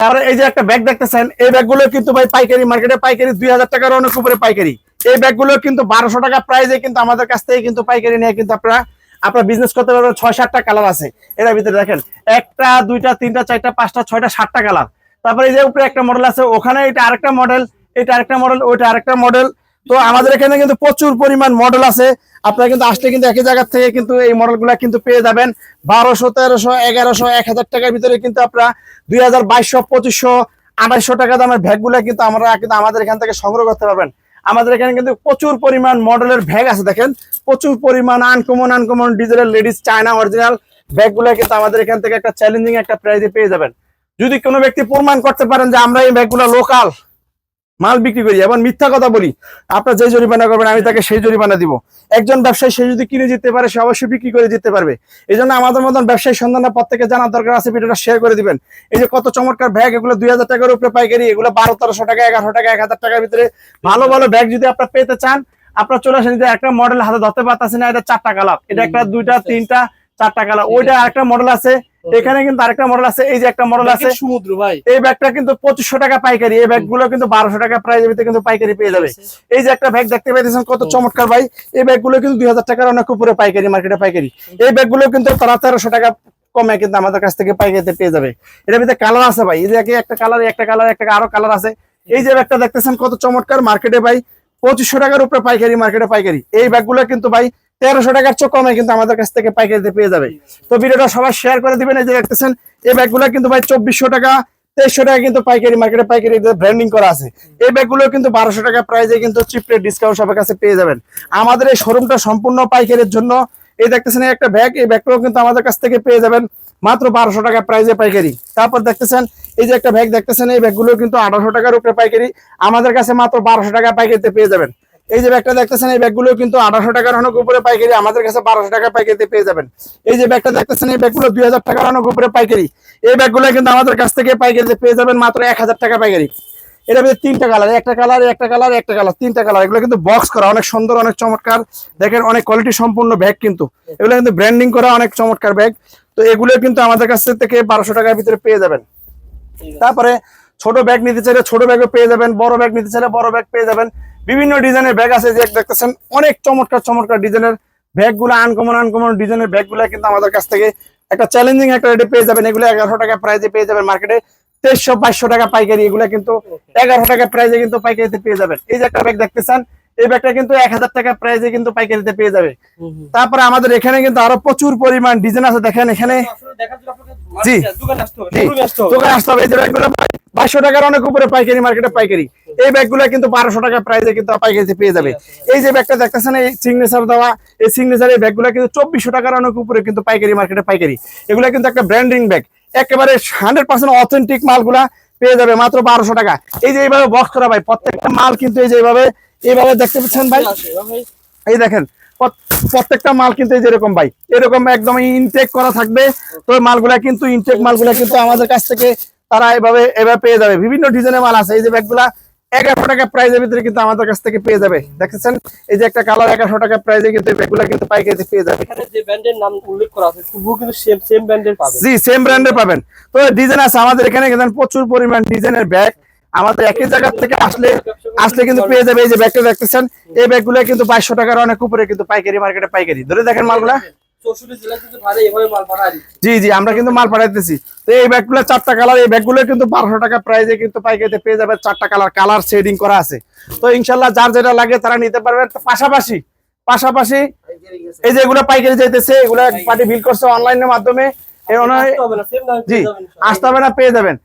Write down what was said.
তারপরে এই যে একটা ব্যাগ দেখতেছেন, এই ব্যাগগুলো কিন্তু ভাই পাইকারি মার্কেটে পাইকারি দুই হাজার টাকার অনেক উপরে পাইকারি। এই ব্যাগগুলো কিন্তু বারোশো টাকা প্রাইজে কিন্তু আমাদের কাছ থেকে কিন্তু পাইকারি নিয়ে কিন্তু আপনারা, আপনার বিজনেস করতে পারবেন ছয় সাতটা কালার আছে। এর ভিতরে দেখেন, একটা, দুইটা, তিনটা, চারটা, পাঁচটা, ছয়টা, সাতটা কালার তারপরে এই যে উপরে একটা মডেল আছে, ওখানে এটা আরেকটা মডেল এটা আরেকটা মডেল ওইটা আরেকটা মডেল তো আমাদের এখানে কিন্তু প্রচুর পরিমাণ মডেল আছে। আপনারা কিন্তু আসলে কিন্তু একই জায়গা থেকে কিন্তু এই মডেলগুলো কিন্তু পেয়ে যাবেন। বারোশো, তেরোশো, এগারোশো, এক হাজার টাকার ভিতরে কিন্তু আপনারা দুই হাজার বাইশশো, পঁচিশশো, আড়াইশো টাকা দামের ব্যাগগুলো কিন্তু আমরা কিন্তু আমাদের এখান থেকে সংগ্রহ করতে পারবেন। আমাদের এখানে কিন্তু প্রচুর পরিমাণ মডেলের ব্যাগ আছে দেখেন। প্রচুর পরিমাণ uncommon uncommon digital ladies China original ব্যাগগুলো কিন্তু আমাদের এখান থেকে একটা চ্যালেঞ্জিং একটা প্রাইজে পেয়ে যাবেন। যদি কোনো ব্যক্তি প্রমাণ করতে পারেন যে আমরা এই ব্যাগগুলো লোকাল মাল বিক্রি করি। এবং মিথ্যা কথা বলি, আপনার যে জরিমানা করবেন, আমি তাকে সেই জরিমানা দিব। একজন ব্যবসায়ী, সে যদি কিনে দিতে পারে, সে অবশ্যই বিক্রি করে দিতে পারবে। এই জন্য আমাদের মতন ব্যবসায়ী সন্ধানটা প্রত্যেকে জানার দরকার আছে, ভিডিওটা শেয়ার করে দিবেন। এই যে কত চমৎকার ব্যাগ এগুলো দুই হাজার টাকার উপরে পাইকারি, এগুলো বারো তেরোশো টাকা, এগারোশো টাকা, এক হাজার টাকার ভিতরে ভালো ভালো ব্যাগ যদি আপনার পেতে চান, আপনার চলে আসেন যে একটা মডেল হাতে ধরতে পারতেছেন না, এটা চারটা কালার। এটা একটা, দুইটা, তিনটা, চারটা কালার। ওইটা আরেকটা মডেল আছে এখানে কিন্তু আরেকটা মডেল আছে এই যে একটা মডেল আছে। সমুদ্র ভাই। এই ব্যাগটা কিন্তু পঁচিশশো টাকা পাইকারি এই ব্যাগগুলো কিন্তু বারোশো টাকা ভিতরে কিন্তু পাইকারি পেয়ে যাবে। এই যে একটা ব্যাগ দেখতে পাইতেছেন কত চমৎকার ভাই। এই ব্যাগগুলো কিন্তু দুই হাজার টাকার অনেক উপরে পাইকারি মার্কেটে পাইকারি। এই ব্যাগগুলো কিন্তু তারা তেরোশো টাকা কমে কিন্তু আমাদের কাছ থেকে পাইকারিতে পেয়ে যাবে। এটার ভিতরে কালার আছে ভাই। এই যে একে একটা কালার একটা কালার একটা আরও কালার আছে। এই যে ব্যাগটা দেখতেছেন কত চমৎকার মার্কেটে ভাই। পঁচিশশো টাকার উপরে পাইকারি মার্কেটে পাইকারি। এই ব্যাগগুলো কিন্তু ভাই তেরোশো টাকার চোখ কমে কিন্তু আমাদের কাছ থেকে পাইকারিতে পেয়ে যাবে। তো ভিডিওটা সবাই শেয়ার করে দিবেন, এই যে দেখতেছেন, এই ব্যাগগুলো কিন্তু ভাই চব্বিশশো টাকা, তেইশশো টাকা কিন্তু পাইকারি মার্কেটে পাইকারি ব্র্যান্ডিং করা আছে। এই ব্যাগগুলো কিন্তু বারোশো টাকা প্রাইজে কিন্তু চিপ রেট ডিসকাউন্ট সবার কাছে পেয়ে যাবেন। আমাদের এই শোরুমটা সম্পূর্ণ পাইকারির জন্য। এই দেখতেছেন একটা ব্যাগ, এই ব্যাগটাও কিন্তু আমাদের কাছ থেকে পেয়ে যাবেন। মাত্র বারোশো টাকা প্রাইজে পাইকারি। তারপর দেখতেছেন, এই যে একটা ব্যাগ দেখতেছেন, এই ব্যাগগুলো কিন্তু আঠারোশো টাকার উপরে পাইকারি। আমাদের কাছে মাত্র বারোশো টাকা পাইকারিতে পেয়ে যাবেন। এই যে ব্যাগটা দেখতেছেন, এই ব্যাগগুলো কিন্তু আঠারোশো টাকার অনেক উপরে পাইকারি, আমাদের কাছে বারোশো টাকা পাইকারিতে পেয়ে যাবেন। এই যে ব্যাগটা দেখতেছেন, এই ব্যাগগুলো দুই হাজার টাকার অনেক উপরে পাইকারি। এই ব্যাগগুলো কিন্তু আমাদের কাছ থেকে পাইকারিতে পেয়ে যাবেন মাত্র এক হাজার টাকা পাইকারি। এটা ভিতরে তিনটা কালার একটা কালার একটা কালার একটা কালার তিনটা কালার এগুলো কিন্তু বক্স করা, অনেক সুন্দর, অনেক চমৎকার। দেখেন, অনেক কোয়ালিটি সম্পূর্ণ ব্যাগ কিন্তু। এগুলো কিন্তু ব্র্যান্ডিং করা অনেক চমৎকার ব্যাগ তো এগুলো কিন্তু আমাদের কাছ থেকে বারোশো টাকার ভিতরে পেয়ে যাবেন। তারপরে ছোট ব্যাগ নিতে চাইলে ছোট ব্যাগও পেয়ে যাবেন বড় ব্যাগ নিতে চাইলে বড় ব্যাগ পেয়ে যাবেন। বিভিন্ন ডিজাইনের ব্যাগ আছে যে দেখতেছেন অনেক চমৎকার চমৎকার ডিজাইনের ব্যাগগুলো আনকমন আনকমন ডিজাইনের ব্যাগগুলো কিন্তু আমাদের কাছ থেকে একটা চ্যালেঞ্জিং একটা রেটে পেয়ে যাবেন। এগুলো এগারোশো টাকা প্রাইজে পেয়ে যাবেন মার্কেটে তেইশশো বাইশশো টাকা পাইকারি এগুলো কিন্তু এগারোশো টাকা প্রাইজে কিন্তু পাইকারিতে পেয়ে যাবেন। এই যে একটা ব্যাগ দেখতেছেন এই ব্যাগটা কিন্তু এক হাজার টাকা প্রাইজে কিন্তু পাইকারিতে পেয়ে যাবে। তারপরে আমাদের এখানে কিন্তু আরও প্রচুর পরিমাণ ডিজাইন আছে দেখেন এখানে। জি। দোকানে আসতে হবে। এই যে ব্যাগগুলো বাইশশো টাকার অনেক উপরে পাইকারি মার্কেটে পাইকারি। এই ব্যাগগুলো কিন্তু বারোশো টাকা প্রাইসে কিন্তু পাইকারিতে পেয়ে যাবে। এই যে ব্যাগটা দেখতেছেন এই সিগনেচার দেওয়া এই সিগনেচার এই ব্যাগগুলো কিন্তু চব্বিশশো টাকার অনেক উপরে কিন্তু পাইকারি মার্কেটে পাইকারি। এগুলো কিন্তু একটা ব্র্যান্ডিং ব্যাগ একেবারে হান্ড্রেড পার্সেন্ট অথেন্টিক মালগুলা পেয়ে যাবে মাত্র বারোশো টাকা। এই যে এইভাবে বক্স করা ভাই প্রত্যেকটা মাল কিন্তু এই যে এইভাবে এইভাবে দেখতে পাচ্ছেন ভাই? এই দেখেন প্রত্যেকটা মাল কিন্তু এই যে এরকম ভাই এরকম একদম ইনটেক করা থাকবে। তো মালগুলা কিন্তু ইনটেক মালগুলা কিন্তু আমাদের কাছ থেকে তারা এভাবে এভাবে পেয়ে যাবে। বিভিন্ন ডিজাইনের মাল আছে এই যে ব্যাগগুলা এগারোশো টাকা প্রাইজের ভিতরে কিন্তু আমাদের কাছ থেকে পেয়ে যাবে। দেখেছেন? এই যে একটা কালার এগারোশো টাকা প্রাইজে কিন্তু ব্যাগগুলা কিন্তু পাইকারিতে পেয়ে যাবে। যে ব্র্যান্ডের নাম উল্লেখ করা আছে হুবহু কিন্তু সেম সেম ব্র্যান্ডের পাবেন। জি সেম ব্র্যান্ডের পাবেন। তো ডিজাইন আছে আমাদের এখানে কিন্তু প্রচুর পরিমাণ ডিজাইনের ব্যাগ আমাদের একই জায়গা থেকে আসলে আসলে কিন্তু পেয়ে যাবে এই যে ব্যাগটা দেখতেছেন এই ব্যাগগুলো কিন্তু বাইশশো টাকার অনেক উপরে কিন্তু পাইকারি মার্কেটে পাইকারি। ধরে দেখেন মালগুলা। জি জি আমরা কিন্তু মাল পাঠাইতেছি। তো এই ব্যাগগুলো চারটা কালার এই ব্যাগগুলো কিন্তু বারোশো টাকা প্রাইজে কিন্তু পাইকারিতে পেয়ে যাবে। চারটা কালার কালার শেডিং করা আছে। তো ইনশাল্লাহ যার যেটা লাগে তারা নিতে পারবেন পাশাপাশি পাশাপাশি এই যে এগুলো পাইকারি যাইতেছে এগুলো পার্টি বিল করছে অনলাইনের মাধ্যমে। জি। আসতে হবে না পেয়ে যাবেন।